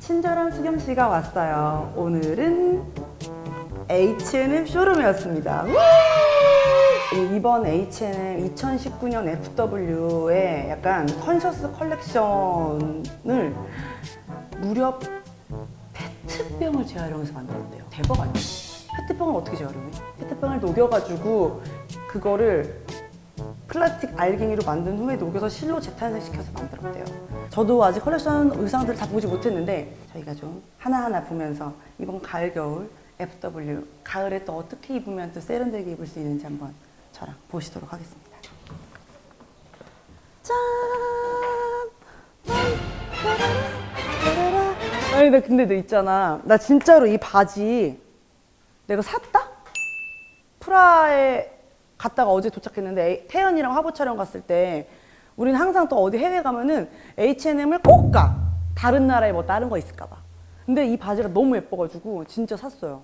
친절한 수경 씨가 왔어요. 오늘은 H&M 쇼룸이었습니다. 우! 이번 H&M 2019년 FW의 약간 컨셔스 컬렉션을 무려 페트병을 재활용해서 만들었대요. 대박 아니에요? 페트병을 어떻게 재활용해? 페트병을 녹여가지고 그거를 플라스틱 알갱이로 만든 후에 녹여서 실로 재탄생시켜서 만들었대요. 저도 아직 컬렉션 의상들을 다 보지 못했는데 저희가 좀 하나하나 보면서 이번 가을 겨울 FW 가을에 또 어떻게 입으면 또 세련되게 입을 수 있는지 한번 저랑 보시도록 하겠습니다. 짠! 아니 나 근데 너 있잖아 나 진짜로 이 바지 내가 샀다? 프라에 갔다가 어제 도착했는데 태연이랑 화보 촬영 갔을 때 우리는 항상 또 어디 해외 가면은 H&M을 꼭 가. 다른 나라에 뭐 다른 거 있을까 봐. 근데 이 바지가 너무 예뻐가지고 진짜 샀어요.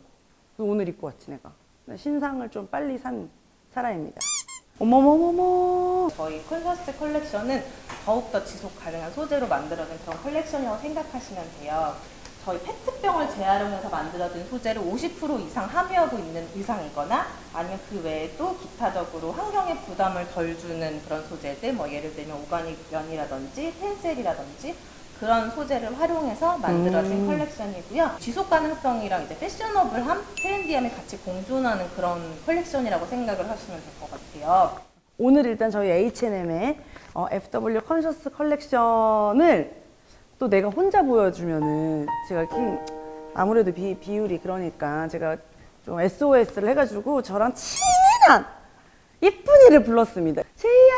오늘 입고 왔지 내가. 신상을 좀 빨리 산 사람입니다. 어머머머머. 저희 콘서스 컬렉션은 더욱더 지속 가능한 소재로 만들어진 그런 컬렉션이라고 생각하시면 돼요. 저희 페트병을 재활용해서 만들어진 소재를 50% 이상 함유하고 있는 의상이거나 아니면 그 외에도 기타적으로 환경에 부담을 덜 주는 그런 소재들, 뭐 예를 들면 오가닉 면이라든지 텐셀이라든지 그런 소재를 활용해서 만들어진 음. 컬렉션이고요. 지속 가능성이랑 이제 패셔너블함, 트렌디함이 같이 공존하는 그런 컬렉션이라고 생각을 하시면 될 것 같아요. 오늘 일단 저희 H&M의 어, FW 컨셔스 컬렉션을 또 내가 혼자 보여주면은 제가 이렇게 아무래도 비, 비율이 그러니까 제가 좀 SOS를 해가지고 저랑 친한 이쁜이를 불렀습니다. 제이야!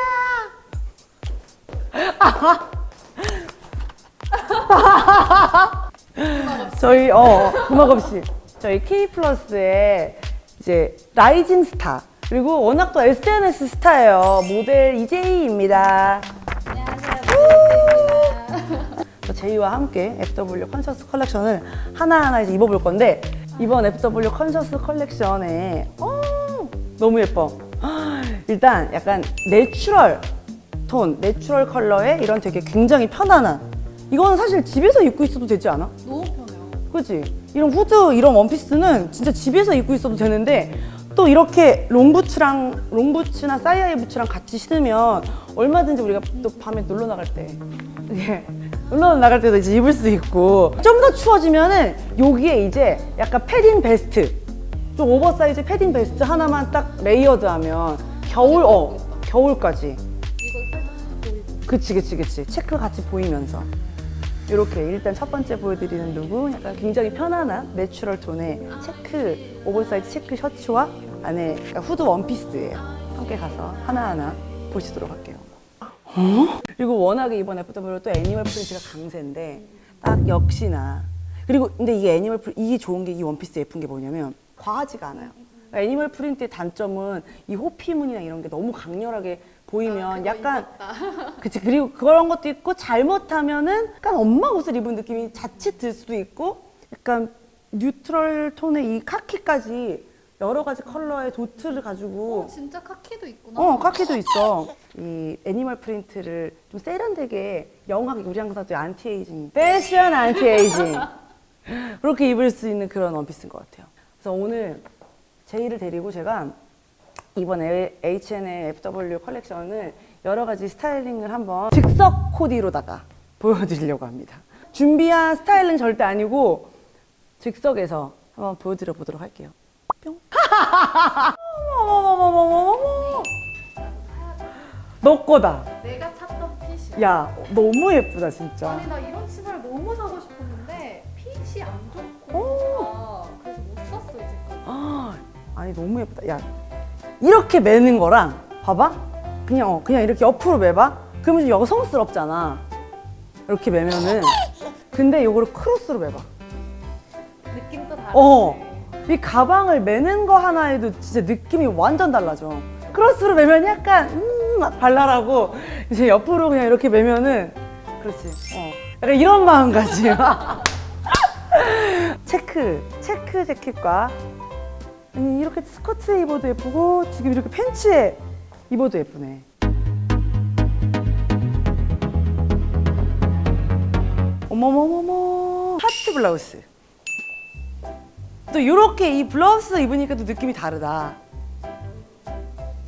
저희 어 음악 없이 저희 K 플러스의 이제 라이징 스타 그리고 워낙 또 SNS 스타예요 모델 이제이입니다. 제이와 함께 FW 컨셔스 컬렉션을 하나하나 이제 입어볼 건데 이번 FW 컨셔스 컬렉션에 어, 너무 예뻐. 일단 약간 내추럴 톤, 내추럴 컬러의 이런 되게 굉장히 편안한 이거는 사실 집에서 입고 있어도 되지 않아? 너무 편해요. 그치? 이런 후드, 이런 원피스는 진짜 집에서 입고 있어도 되는데 또 이렇게 롱부츠랑 롱부츠나 사이아이 부츠랑 같이 신으면 얼마든지 우리가 또 밤에 놀러 나갈 때 예, 놀러 나갈 때도 이제 입을 수 있고. 좀 더 추워지면은 여기에 이제 약간 패딩 베스트. 좀 오버사이즈 패딩 베스트 하나만 딱 레이어드하면 겨울 어 겨울까지. 그치 그치 그치. 체크 같이 보이면서. 이렇게 일단 첫 번째 보여드리는 룩은 약간 굉장히 편안한 내추럴 톤의 체크 오버사이즈 체크 셔츠와 안에 후드 원피스예요. 함께 가서 하나하나 보시도록 할게요 어? 그리고 워낙에 이번 FW 또 애니멀 프린트가 강세인데 딱 역시나 그리고 근데 이게 애니멀 프린 이게 좋은 게 이 원피스 예쁜 게 뭐냐면 과하지가 않아요 그러니까 애니멀 프린트의 단점은 이 호피무늬나 이런 게 너무 강렬하게 보이면 약간 그치 그리고 그런 것도 있고 잘못하면은 약간 엄마 옷을 입은 느낌이 자칫 들 수도 있고 약간 뉴트럴 톤의 이 카키까지 여러 가지 컬러의 도트를 가지고 어, 진짜 카키도 있구나. 어 카키도 있어 이 애니멀 프린트를 좀 세련되게 영하게 우리 항상 또 안티에이징 패션 안티에이징 그렇게 입을 수 있는 그런 원피스인 것 같아요 그래서 오늘 제이를 데리고 제가 이번 H&M FW 컬렉션을 여러 가지 스타일링을 한번 즉석 코디로다가 보여드리려고 합니다. 준비한 스타일링 절대 아니고 즉석에서 한번 보여드려 보도록 할게요. 뿅. 어머머머머머머머. 너 거다. 내가 찾던 핏이야. 야, 너무 예쁘다 진짜. 아니 나 이런 치마를 너무 사고 싶었는데 핏이 안 좋고 오. 아, 그래서 못 샀어 이제까지. 아, 아니 너무 예쁘다. 야, 이렇게 매는 거랑 봐봐. 그냥 어, 그냥 이렇게 옆으로 매봐. 그러면 좀 여성스럽잖아. 이렇게 매면은. 근데 요거를 크로스로 매봐. 느낌도 다르지. 어. 이 가방을 매는 거 하나에도 진짜 느낌이 완전 달라져. 크로스로 매면 약간 음, 막 발랄하고 이제 옆으로 그냥 이렇게 매면은 그렇지. 어. 약간 이런 마음가짐. 체크, 체크 재킷과 음, 이렇게 스커트에 입어도 예쁘고 지금 이렇게 팬츠에 입어도 예쁘네. 어머머머머. 셔츠 블라우스. 또 이렇게 이 블라우스 입으니까 또 느낌이 다르다.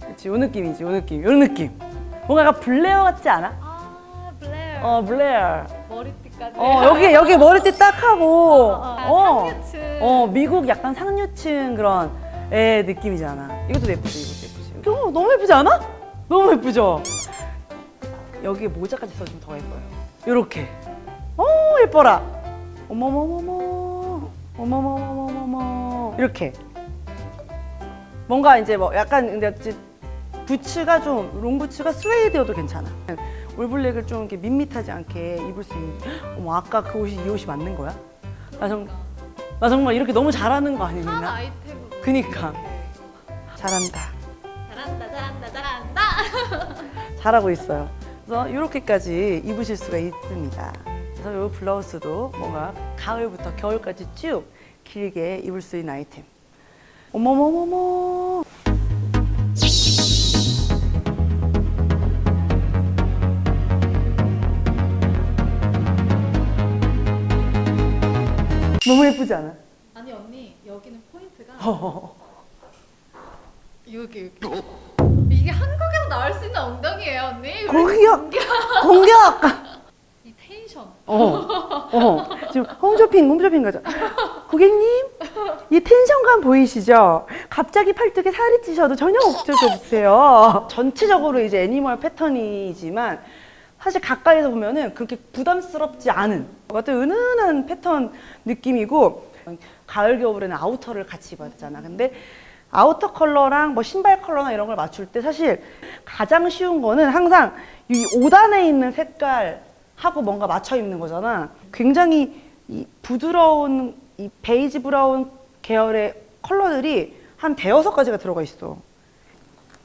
그렇지, 요 느낌이지, 요 느낌, 요 느낌. 뭔가 약간 블레어 같지 않아? 아 블레어. 어, 블레어. 머리띠까지. 어, 여기 여기 머리띠 딱 하고. 어, 상류층. 어, 미국 약간 상류층 그런 애 느낌이잖아. 이것도 예쁘지, 이것도 예쁘지. 이거 너무 예쁘지 않아? 너무 예쁘죠? 여기에 모자까지 써주면 더 예뻐요. 요렇게. 어, 예뻐라. 어머머머머. 어머머머머머. 이렇게. 뭔가 이제 뭐 약간 근데 부츠가 좀 롱부츠가 스웨이드여도 괜찮아. 올블랙을 좀 이렇게 밋밋하지 않게 입을 수 있는. 어머 아까 그 옷이 이 옷이 맞는 거야? 나 정, 나 정말 이렇게 너무 잘하는 거한 아니겠나? 아이템으로. 그니까. 잘한다. 잘한다 잘한다 잘한다. 잘하고 있어요. 그래서 이렇게까지 입으실 수가 있습니다. 그래서 이 블라우스도 뭔가 가을부터 겨울까지 쭉 길게 입을 수 있는 아이템. 어머머머머. 너무 예쁘지 않아? 아니 언니 여기는 포인트가 어. 여기 여기. 이게 한국에서 나올 수 있는 엉덩이에요 언니. 왜 공격! 공격! 이 텐션. 어, 어. 지금 홈쇼핑, 홈쇼핑 가자. 고객님, 이 텐션감 보이시죠? 갑자기 팔뚝에 살이 찌셔도 전혀 걱정이 없으세요. 전체적으로 이제 애니멀 패턴이지만 사실 가까이서 보면은 그렇게 부담스럽지 않은 같은 은은한 패턴 느낌이고 가을 겨울에는 아우터를 같이 입었잖아. 근데 아우터 컬러랑 뭐 신발 컬러나 이런 걸 맞출 때 사실 가장 쉬운 거는 항상 이 5단에 있는 색깔 하고 뭔가 맞춰 입는 거잖아. 굉장히 이 부드러운 이 베이지 브라운 계열의 컬러들이 한 대여섯 가지가 들어가 있어.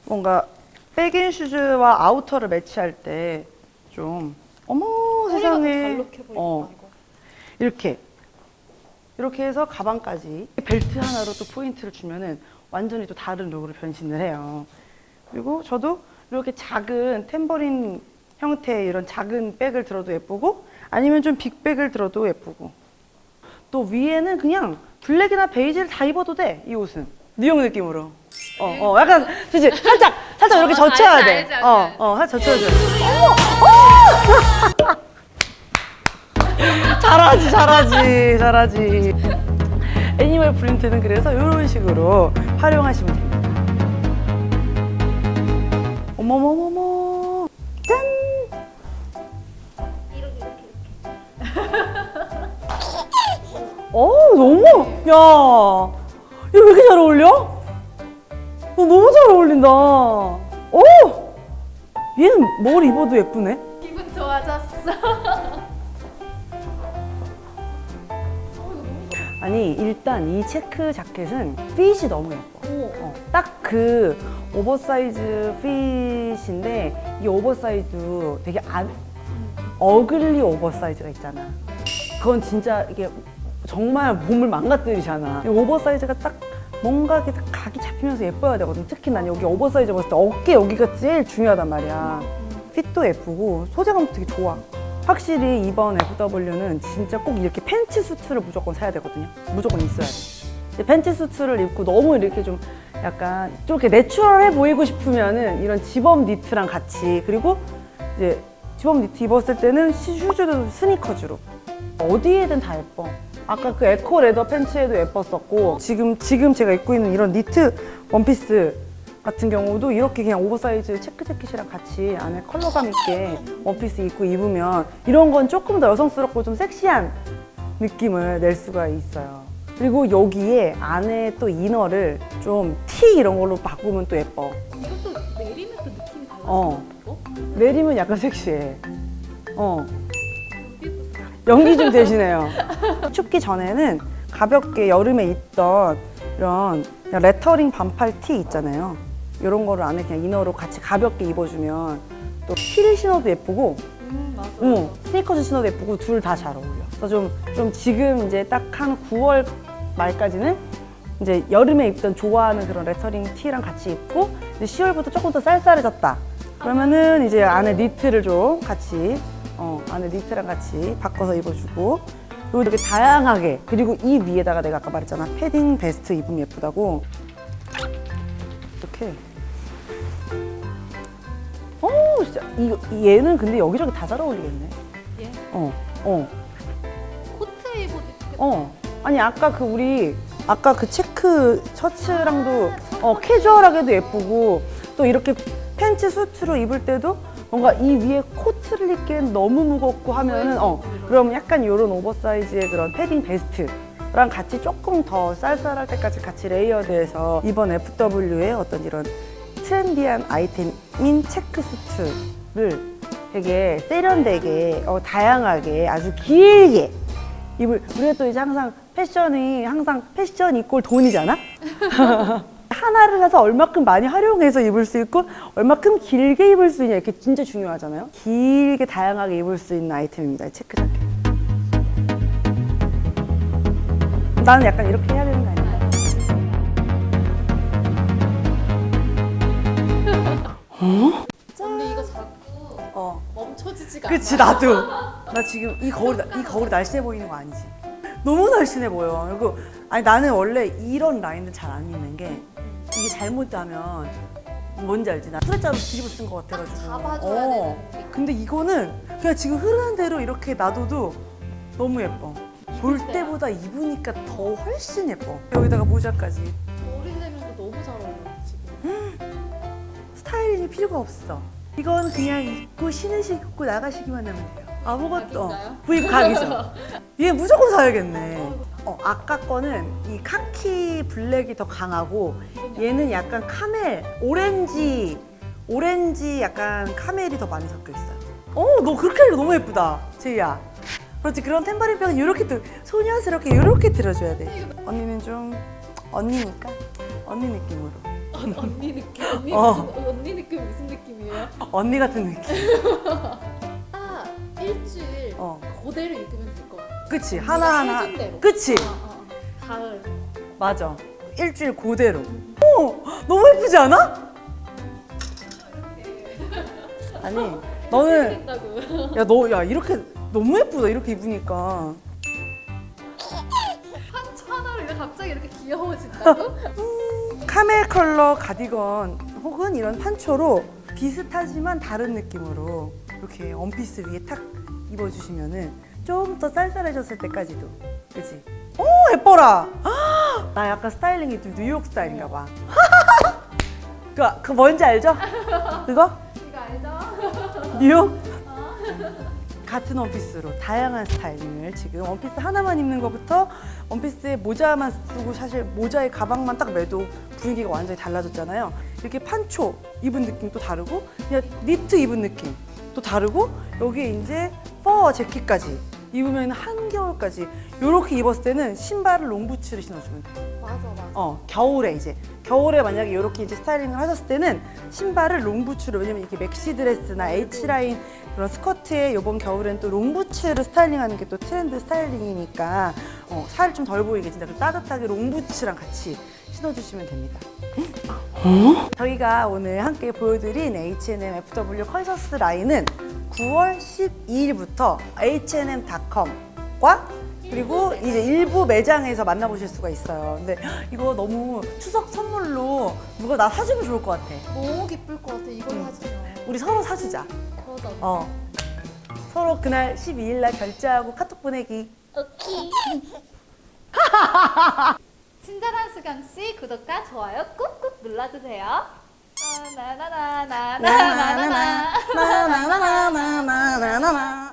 뭔가 백인 슈즈와 아우터를 매치할 때 좀 어머 세상에 어. 이렇게 이렇게 해서 가방까지 벨트 하나로 또 포인트를 주면은 완전히 또 다른 룩으로 변신을 해요. 그리고 저도 이렇게 작은 탬버린 형태의 이런 작은 백을 들어도 예쁘고 아니면 좀 빅백을 들어도 예쁘고 또 위에는 그냥 블랙이나 베이지를 다 입어도 돼 이 옷은 뉴욕 느낌으로 어, 어, 약간 그치 살짝 살짝 이렇게 어, 젖혀야 알지, 돼. 알지, 알지, 어, 알지. 어, 살짝 젖혀야 돼. 잘하지, 잘하지, 잘하지. 애니멀 프린트는 그래서 이런 식으로 활용하시면 됩니다. 어머머머머. 어, 너무, 야. 이거 왜 이렇게 잘 어울려? 너 너무 잘 어울린다. 오! 얘는 뭘 입어도 예쁘네? 기분 좋아졌어. 아니, 일단 이 체크 자켓은 핏이 너무 예뻐. 오. 어, 딱 그 오버사이즈 핏인데 이 오버사이즈도 되게 안 어글리 오버사이즈가 있잖아. 그건 진짜 이게 정말 몸을 망가뜨리잖아. 이 오버사이즈가 딱 뭔가 이렇게 딱 각이 잡히면서 예뻐야 되거든. 특히 난 여기 오버사이즈 봤을 때 어깨 여기가 제일 중요하단 말이야. 핏도 예쁘고 소재감도 되게 좋아. 확실히 이번 FW는 진짜 꼭 이렇게 팬츠 수트를 무조건 사야 되거든요. 무조건 있어야 돼. 팬츠 수트를 입고 너무 이렇게 좀 약간 좀 이렇게 내추럴해 보이고 싶으면은 이런 집업 니트랑 같이 그리고 이제 집업 니트 입었을 때는 시- 슈즈도 스니커즈로 어디에든 다 예뻐. 아까 그 에코 레더 팬츠에도 예뻤었고 지금 지금 제가 입고 있는 이런 니트 원피스 같은 경우도 이렇게 그냥 오버사이즈 체크 재킷이랑 같이 안에 컬러감 있게 원피스 입고 입으면 이런 건 조금 더 여성스럽고 좀 섹시한 느낌을 낼 수가 있어요. 그리고 여기에 안에 또 이너를 좀 티 이런 걸로 바꾸면 또 예뻐. 이것도 내리면 또 느낌이 달라지는 어. 거? 내리면 약간 섹시해. 어. 연기 좀 대신해요. 춥기 전에는 가볍게 여름에 입던 이런 그냥 레터링 반팔 티 있잖아요. 이런 거를 안에 그냥 이너로 같이 가볍게 입어주면 또 힐 신어도 예쁘고, 음 맞아. 응, 스니커즈 신어도 예쁘고 둘 다 잘 어울려. 그래서 좀, 좀 지금 이제 딱 한 9월 말까지는 이제 여름에 입던 좋아하는 그런 레터링 티랑 같이 입고 이제 10월부터 조금 더 쌀쌀해졌다. 그러면은 이제 안에 니트를 좀 같이 어 안에 니트랑 같이 바꿔서 입어주고 이렇게 다양하게 그리고 이 위에다가 내가 아까 말했잖아 패딩 베스트 입으면 예쁘다고 이렇게 어 진짜 이거 얘는 근데 여기저기 다 잘 어울리겠네 얘어 어. 코트 입어도 예쁘겠다. 어. 아니 아까 그 우리 아까 그 체크 셔츠랑도 어 캐주얼하게도 예쁘고 또 이렇게 팬츠 수트로 입을 때도 뭔가 이 위에 코트를 입기엔 너무 무겁고 하면은 어 그럼 약간 이런 오버사이즈의 그런 패딩 베스트 랑 같이 조금 더 쌀쌀할 때까지 같이 레이어드해서 이번 FW의 어떤 이런 트렌디한 아이템인 체크 수트를 되게 세련되게 어, 다양하게 아주 길게 입을 우리가 또 이제 항상 패션이 항상 패션 이꼴 돈이잖아. 하나를 사서 얼마큼 많이 활용해서 입을 수 있고 얼마큼 길게 입을 수 있냐 이렇게 진짜 중요하잖아요. 길게 다양하게 입을 수 있는 아이템입니다. 이 체크 자켓. 나는 약간 이렇게 해야 되는 거 아니야? 언니 이거 자꾸 어. 멈춰지지가. 그치 나도 나 지금 이 거울 이 거울이 날씬해 보이는 거 아니지 너무 날씬해 보여 그리고 아니 나는 원래 이런 라인들 잘안 입는 게 이게 잘못하면 뭔지 알지 나 프레자로 뒤집어 쓴 것 같아가지고 잡아줘야 어. 되는 근데 이거는 그냥 지금 흐르는 대로 이렇게 놔둬도 너무 예뻐 볼 때야. 때보다 입으니까 더 훨씬 예뻐 여기다가 모자까지 세면도 너무 잘 어울려 지금. 스타일이 필요가 없어. 이건 그냥 입고 신으시고 나가시기만 하면 돼요. 아무것도. 각인가요? 구입 각이죠. 얘 무조건 사야겠네. 어, 아까 거는 이 카키 블랙이 더 강하고 얘는 약간 카멜, 오렌지, 오렌지 약간 카멜이 더 많이 섞여 있어요. 어, 너 그렇게 하니까 너무 예쁘다, 제이야. 그렇지, 그런 템버린 병은 이렇게 들, 소녀스럽게 이렇게 들어줘야 돼. 언니는 좀 언니니까 언니 느낌으로. 언니 느낌. 언니 어. 무슨 언니 느낌 무슨 느낌이에요? 언니 같은 느낌. 아 일주일 어. 그대로 입으면. 그치 하나하나 대로. 그치 어, 어. 가을. 맞아 일주일 그대로 어 너무 예쁘지 않아? 아니 너는 된다고. 야 너 야 이렇게 너무 예쁘다 이렇게 입으니까 한 하나로 이렇게 갑자기 이렇게 귀여워진다고? 카멜 컬러 가디건 혹은 이런 판초로 비슷하지만 다른 느낌으로 이렇게 원피스 위에 탁 입어주시면은 좀 더 쌀쌀해졌을 때까지도 그치? 오 예뻐라 아, 나 약간 스타일링이 좀 뉴욕 스타일인가 봐 그, 그 뭔지 알죠? 그거? 이거 알죠? 뉴욕? 같은 원피스로 다양한 스타일링을 지금 원피스 하나만 입는 것부터 원피스에 모자만 쓰고 사실 모자에 가방만 딱 매도 분위기가 완전히 달라졌잖아요. 이렇게 판초 입은 느낌 또 다르고 그냥 니트 입은 느낌 또 다르고 여기에 이제 퍼 재킷까지 입으면 한겨울까지 이렇게 입었을 때는 신발을 롱부츠를 신어주면 돼요. 맞아 맞아. 어 겨울에 이제 겨울에 만약에 이렇게 이제 스타일링을 하셨을 때는 신발을 롱부츠로 왜냐면 이렇게 맥시 드레스나 H 라인 그런 스커트에 이번 겨울엔 또 롱부츠를 스타일링하는 게 또 트렌드 스타일링이니까 어, 살 좀 덜 보이게 진짜 그 따뜻하게 롱부츠랑 같이 신어주시면 됩니다. 저희가 오늘 함께 보여드린 H&M FW 컨셔스 라인은 9월 12일부터 H&M.com과 그리고 이제 일부 매장에서 만나보실 수가 있어요. 근데 이거 너무 추석 선물로 누가 나 사주면 좋을 것 같아. 너무 기쁠 것 같아 이걸 응. 하시면. 우리 서로 사주자. 그러자. 어. 서로 그날 12일 날 결제하고 카톡 보내기. 오케이. 친절한 수경 씨 구독과 좋아요 꾹꾹 눌러주세요. 나나나나나나나나. 나나나나나나나나나나.